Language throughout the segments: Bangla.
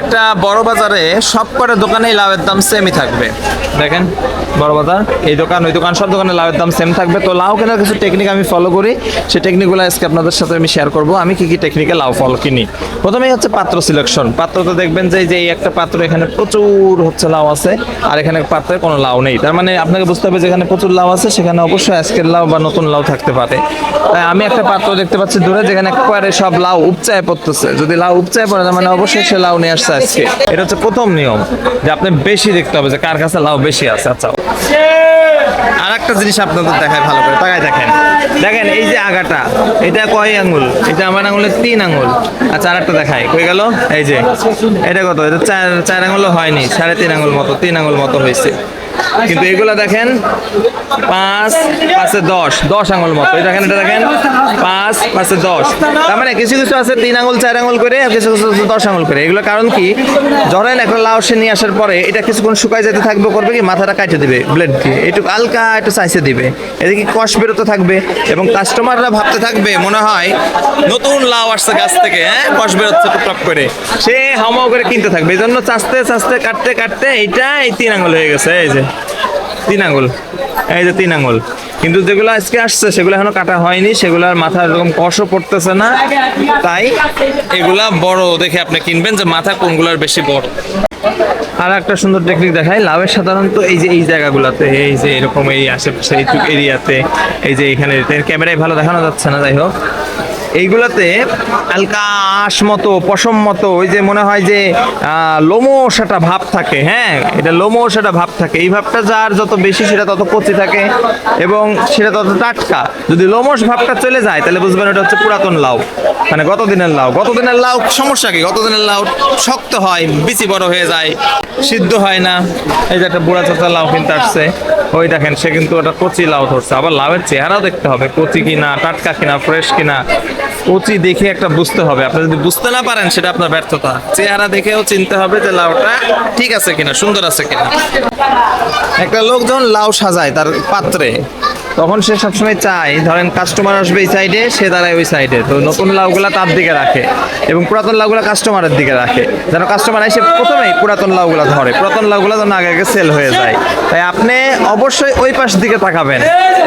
একটা বড় বাজারে সব কটা দোকানেই লাউয়ের দাম সেমই থাকবে। দেখেন, বড় বাজার, এই দোকান, ওই দোকান, সব দোকানে লাউয়ের দাম সেম থাকবে। তো লাউ কেনার কিছু টেকনিক আমি ফলো করি। সেই টেকনিকগুলো আজকে আপনাদের সাথে আমি শেয়ার করব। আমি কি কি টেকনিকে লাউ ফলো কিনি? প্রথমেই হচ্ছে পাত্র সিলেকশন পাত্র তো দেখবেন যে যে একটা পাত্র এখানে প্রচুর হচ্ছে লাউ আছে, আর এখানে পাত্রে কোনো লাউ নেই। তার মানে আপনাকে বুঝতে হবে যেখানে প্রচুর লাউ আছে, সেখানে অবশ্যই আজকের লাউ বা নতুন লাউ থাকতে পারে। তাই আমি একটা পাত্র দেখতে পাচ্ছি দূরে, যেখানে একবারে সব লাউ উপচায় পড়তেছে। যদি লাউ উপচায় পড়ে মানে অবশ্যই সে লাউ নিয়ে আসছে আজকে। এটা হচ্ছে প্রথম নিয়ম যে আপনি বেশি দেখতে হবে যে কার কাছে লাউ বেশি আছে। আচ্ছা। আর একটা জিনিস আপনাদের দেখায় ভালো করে। তাকায় দেখেন। দেখেন, এই যে আগাটা, এটা কয় আঙ্গুল এটা আমার আঙ্গুলের তিন আঙ্গুল আচ্ছা আর একটা দেখায় কই গেল? এই যে, এটা কত? এটা চার চার আঙ্গুলও হয়নি, সাড়ে তিন আঙ্গুল মতো, তিন আঙ্গুল মতো হয়েছে। কিন্তু এগুলো দেখেন, পাঁচ, পাঁচে দশ দশ আঙুল মতো। দেখেন, এটা দেখেন, পাঁচ, পাঁচে দশ। তার মানে কিছু কিছু আছে তিন আঙুল, চার আঙুল করে, আর কিছু কিছু আছে দশ আঙুল করে। এগুলো কারণ কি? ধরেন একটা লাউ সে নিয়ে আসার পরে, এটা কিছুক্ষণ শুকাই যেতে থাকবে, করবে কি? মাথাটা কাটে দিবে ব্লেড দিয়ে। একটু হালকা একটু চাইছে দিবে। এদিকে কষ বেরোতে থাকবে এবং কাস্টমাররা ভাবতে থাকবে, মনে হয় নতুন লাউ আসছে গাছ থেকে হ্যাঁ? কষ বেরোচ্ছে টুকটাক করে। সে হামাও করে কিনতে থাকবে। এই জন্য চাচতে চাচতে কাটতে কাটতে এইটা এই তিন আঙুল হয়ে গেছে, এই যে তিন আঙুল, এই যে তিন আঙুল। কিন্তু যেগুলো আজকে আসছে, সেগুলো এখনও কাটা হয়নি সেগুলোর মাথা এরকম কষও পড়তেছে না। তাই এগুলা বড় দেখে আপনি কিনবেন যে মাথা কোনগুলার বেশি বড়। আর একটা সুন্দর টেকনিক দেখায় লাভের সাধারণত এই যে এই জায়গাগুলোতে এই যে এরকম এই আশেপাশে এইটুক এরিয়াতে এই যে এখানে ক্যামেরায় ভালো দেখানো যাচ্ছে না যাই হোক। এইগুলাতে হালকা আঁশ মতো, পশম মতো, ওই যে মনে হয় যে একটা ভাব থাকে হ্যাঁ? এটা লোমশ একটা ভাব থাকে। এই ভাবটা যার যত বেশি, সেটা তত কচি থাকে এবং সেটা তত টাটকা। যদি লোমশ ভাবটা চলে যায়, তাহলে বুঝবেন ওটা হচ্ছে পুরাতন লাউ। মানে গত দিনের লাউ। গত দিনের লাউ, সমস্যা কি? গত দিনের লাউ শক্ত হয়, বিচি বড় হয়ে যায়, সিদ্ধ হয় না। এই যে একটা বুড়া চাচা লাউ কিনতে আসছে। ওই দেখেন, সে কিন্তু ওটা কচি লাউ ধরছে। আবার লাউয়ের চেহারাও দেখতে হবে, কচি কিনা, টাটকা কিনা ফ্রেশ কিনা। কচি দেখে একটা বুঝতে হবে। আপনি যদি বুঝতে না পারেন, সেটা আপনার ব্যর্থতা। চেহারা দেখেও চিনতে হবে যে লাউটা ঠিক আছে কিনা, সুন্দর আছে কিনা। একটা লোক যখন লাউ সাজায় তার পাত্রে তখন সে সবসময় চায়, ধরেন কাস্টমার আসবে এই সাইডে সে দাঁড়ায় ওই সাইডে তো নতুন লাউগুলা তার দিকে রাখে এবং পুরাতন লাউগুলা কাস্টমারের দিকে রাখে। যেন কাস্টমার এসে প্রথমেই পুরাতন লাউগুলা ধরে, পুরাতন লাউগুলা যেন আগে আগে সেল হয়ে যায়। তাই আপনি অবশ্যই ওই পাশ দিকে তাকাবেন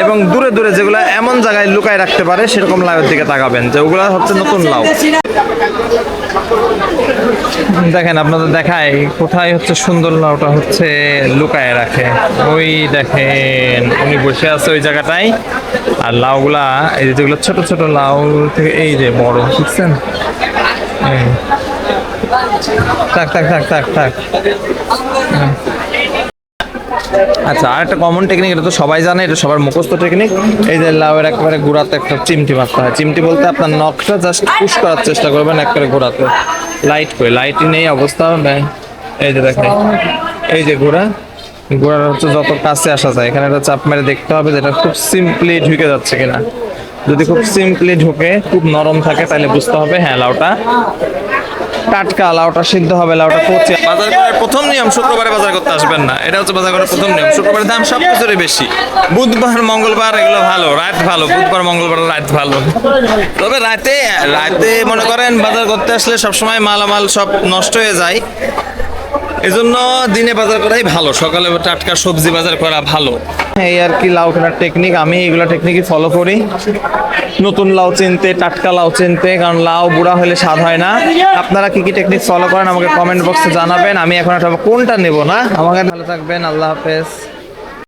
এবং দূরে দূরে যেগুলো এমন জায়গায় লুকায় রাখতে পারে, সেরকম লাউয়ের দিকে তাকাবেন, যে ওগুলা হচ্ছে নতুন লাউ। দেখেন আপনাদের দেখায় কোথায় হচ্ছে সুন্দর লাউটা হচ্ছে লুকায় রাখে। ওই দেখেন উনি বসে আছে ওই জায়গাটায়। আর লাউগুলা এই যেগুলো ছোট ছোট লাউ থেকে এই যে বড়। বুঝছেন এই। থাক থাক থাক থাক থাক। হ্যাঁ। আচ্ছা আর একটা কমন টেকনিক এটা তো সবাই জানে, এটা সবার মুখস্থ টেকনিক এই যে লাউয়ের একবারে গুড়াতে একটা চিমটি মারতে হয়। চিমটি বলতে আপনার নখটা জাস্ট পুশ করার চেষ্টা করবেন একবারে ঘোরাতে। লাইট করে লাইট নেই, অবস্থা এই যে দেখেন, এই যে ঘোড়া ঘোড়ার হচ্ছে যত কাছে আসা যায়, এখানে একটা চাপ মেরে দেখতে হবে যে এটা খুব সিম্পলি ঢুকে যাচ্ছে কিনা। যদি খুব সিম্পলি ঢুকে, খুব নরম থাকে, তাহলে বুঝতে হবে হ্যাঁ লাউটা টাটকা, লাউটা সিদ্ধ হবে, লাউটা কচি। বাজার করার প্রথম নিয়ম শুক্রবারে বাজার করতে আসবেন না। এটা হচ্ছে বাজার করার প্রথম নিয়ম। শুক্রবারের দাম সব কিছুরই বেশি। বুধবার, মঙ্গলবার এগুলো ভালো, রাত ভালো। বুধবার, মঙ্গলবার রাত ভালো। তবে রাতে রাতে মনে করেন বাজার করতে আসলে সবসময় মালামাল সব নষ্ট হয়ে যায়। এজন্য দিনে বাজার করাই ভালো। সকালে টাটকা সবজি বাজার করা ভালো। এই আর কি লাউ কেনার টেকনিক আমি এইগুলো টেকনিকই ফলো করি। নতুন লাউ চিনতে, টাটকা লাউ চিনতে, কারণ লাউ বুড়া হলে স্বাদ হয় না। আপনারা কি কি টেকনিক ফলো করেন আমাকে কমেন্ট বক্সে জানাবেন। আমি এখন একটা কোনটা নেব না? আমাকে ভালো থাকবেন। আল্লাহ হাফেজ।